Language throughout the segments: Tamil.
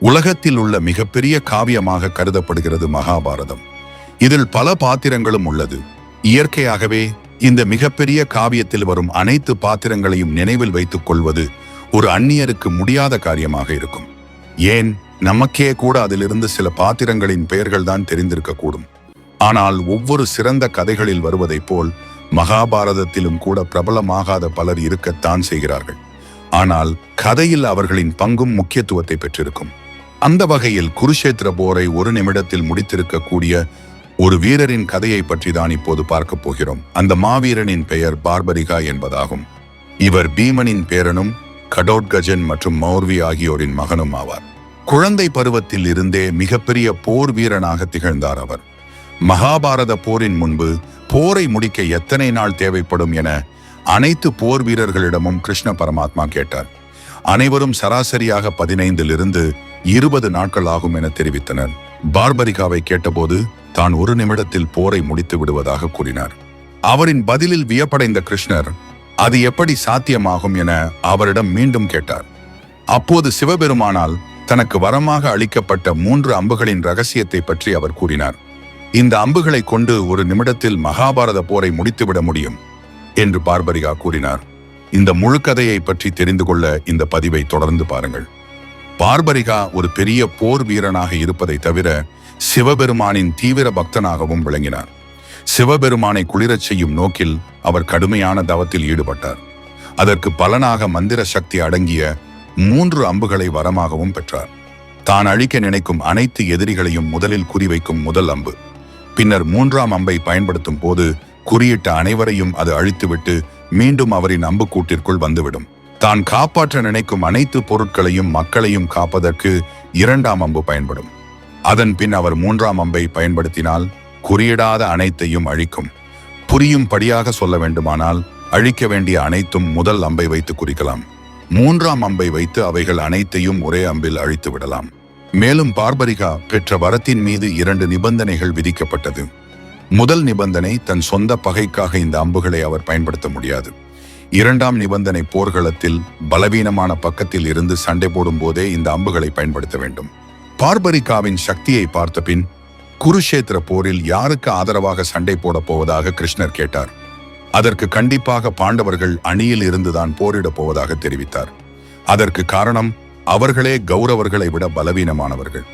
உலகத்தில் உள்ள மிகப்பெரிய காவியமாக கருதப்படுகிறது மகாபாரதம். இதில் பல பாத்திரங்களும் உள்ளது. இயற்கையாகவே இந்த மிகப்பெரிய காவியத்தில் வரும் அனைத்து பாத்திரங்களையும் நினைவில் வைத்துக் கொள்வது ஒரு அந்நியருக்கு முடியாத காரியமாக இருக்கும். ஏன்? நமக்கே கூட அதிலிருந்து சில பாத்திரங்களின் பெயர்கள் தான் தெரிந்திருக்கக்கூடும். ஆனால் ஒவ்வொரு சிறந்த கதைகளில் வருவதைப் போல் மகாபாரதத்திலும் கூட பிரபலமாகாத பலர் இருக்கத்தான் செய்கிறார்கள். ஆனால் கதையில் அவர்களின் பங்கும் முக்கியத்துவத்தை பெற்றிருக்கும். அந்த வகையில் குருஷேத்திர போரை ஒரு நிமிடத்தில் முடித்திருக்கக்கூடிய ஒரு வீரரின் கதையை பற்றி தான் இப்போது பார்க்கப் போகிறோம். அந்த மாவீரனின் பெயர் பார்பரிகா என்பதாகும். இவர் பீமனின் பேரனும் கடோட்கஜன் மற்றும் மௌர்வி ஆகியோரின் மகனும் ஆவார். குழந்தை பருவத்தில் இருந்தே மிகப்பெரிய போர் வீரனாக திகழ்ந்தார் அவர். மகாபாரத போரின் முன்பு போரை முடிக்க எத்தனை நாள் தேவைப்படும் என அனைத்து போர் வீரர்களிடமும் கிருஷ்ண பரமாத்மா கேட்டார். அனைவரும் சராசரியாக பதினைந்திலிருந்து இருபது நாட்கள் ஆகும் என தெரிவித்தனர். பார்பரிகாவை கேட்டபோது தான் ஒரு நிமிடத்தில் போரை முடித்து விடுவதாக கூறினார். அவரின் பதிலில் வியப்படைந்த கிருஷ்ணர் அது எப்படி சாத்தியமாகும் என அவரிடம் மீண்டும் கேட்டார். அப்போது சிவபெருமானால் தனக்கு வரமாக அளிக்கப்பட்ட மூன்று அம்புகளின் ரகசியத்தை பற்றி அவர் கூறினார். இந்த அம்புகளை கொண்டு ஒரு நிமிடத்தில் மகாபாரத போரை முடித்துவிட முடியும் என்று பார்பரிகா கூறினார். இந்த முழு கதையை பற்றி தெரிந்து கொள்ள இந்த பதிவை தொடர்ந்து பாருங்கள். பார்பரிகா ஒரு பெரிய போர் வீரனாக இருப்பதை தவிர சிவபெருமானின் தீவிர பக்தனாகவும் விளங்கினார். சிவபெருமானை குளிரச் செய்யும் நோக்கில் அவர் கடுமையான தவத்தில் ஈடுபட்டார். அதற்கு பலனாக மந்திர சக்தி அடங்கிய மூன்று அம்புகளை வரமாகவும் பெற்றார். தான் அழிக்க நினைக்கும் அனைத்து எதிரிகளையும் முதலில் குறிவைக்கும் முதல் அம்பு. பின்னர் மூன்றாம் அம்பை பயன்படுத்தும் போது குறியிட்ட அனைவரையும் அது அழித்துவிட்டு மீண்டும் அவரின் அம்புக்கூட்டிற்குள் வந்துவிடும். தான் காப்பாற்ற நினைக்கும் அனைத்து பொருட்களையும் மக்களையும் காப்பதற்கு இரண்டாம் அம்பு பயன்படும். அதன் பின் அவர் மூன்றாம் அம்பை பயன்படுத்தினால் குறியிடாத அனைத்தையும் அழிக்கும். புரியும் படியாக சொல்ல வேண்டுமானால் அழிக்க வேண்டிய அனைத்தும் முதல் அம்பை வைத்து குறிக்கலாம். மூன்றாம் அம்பை வைத்து அவைகள் அனைத்தையும் ஒரே அம்பில் அழித்து விடலாம். மேலும் பார்பரிகா பெற்ற வரத்தின் மீது இரண்டு நிபந்தனைகள் விதிக்கப்பட்டது. முதல் நிபந்தனை தன் சொந்த பகைக்காக இந்த அம்புகளை அவர் பயன்படுத்த முடியாது. இரண்டாம் நிபந்தனை போர்க்களத்தில் பலவீனமான பக்கத்தில் இருந்து சண்டை போடும் போதே இந்த அம்புகளை பயன்படுத்த வேண்டும். பார்பரிகாவின் சக்தியை பார்த்த பின் குருஷேத்திர போரில் யாருக்கு ஆதரவாக சண்டை போடப் போவதாக கிருஷ்ணர் கேட்டார். அதற்கு கண்டிப்பாக பாண்டவர்கள் அணியில் இருந்துதான் போரிடப் போவதாக தெரிவித்தார். அதற்கு காரணம் அவர்களே கௌரவர்களை விட பலவீனமானவர்கள்.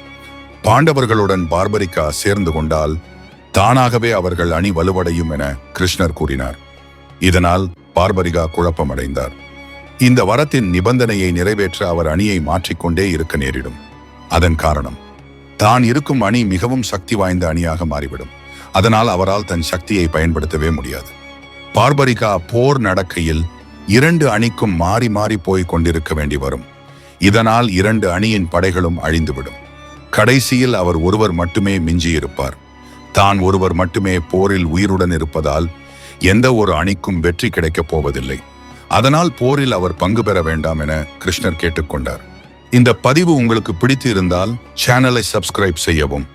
பாண்டவர்களுடன் பார்பரிகா சேர்ந்து கொண்டால் தானாகவே அவர்கள் அணி வலுவடையும் என கிருஷ்ணர் கூறினார். இதனால் பார்பரிகா குழப்பமடைந்தார். இந்த வரத்தின் நிபந்தனையை நிறைவேற்ற அவர் அணியை மாற்றிக்கொண்டே இருக்க நேரிடும். அதன் காரணம் தான் இருக்கும் அணி மிகவும் சக்தி வாய்ந்த அணியாக மாறிவிடும். அதனால் அவரால் தன் சக்தியை பயன்படுத்தவே முடியாது. பார்பரிகா போர் நடக்கையில் இரண்டு அணிக்கும் மாறி மாறி போய் கொண்டிருக்க வேண்டி வரும். இதனால் இரண்டு அணியின் படைகளும் அழிந்துவிடும். கடைசியில் அவர் ஒருவர் மட்டுமே மிஞ்சியிருப்பார். தான் ஒருவர் மட்டுமே போரில் உயிருடன் இருப்பதால் எந்த ஒரு அணிக்கும் வெற்றி கிடைக்கப் போவதில்லை. அதனால் போரில் அவர் பங்கு பெற வேண்டாம் என கிருஷ்ணர் கேட்டுக்கொண்டார் இந்த பதிவு உங்களுக்கு பிடித்து இருந்தால் சேனலை சப்ஸ்கிரைப் செய்யவும்.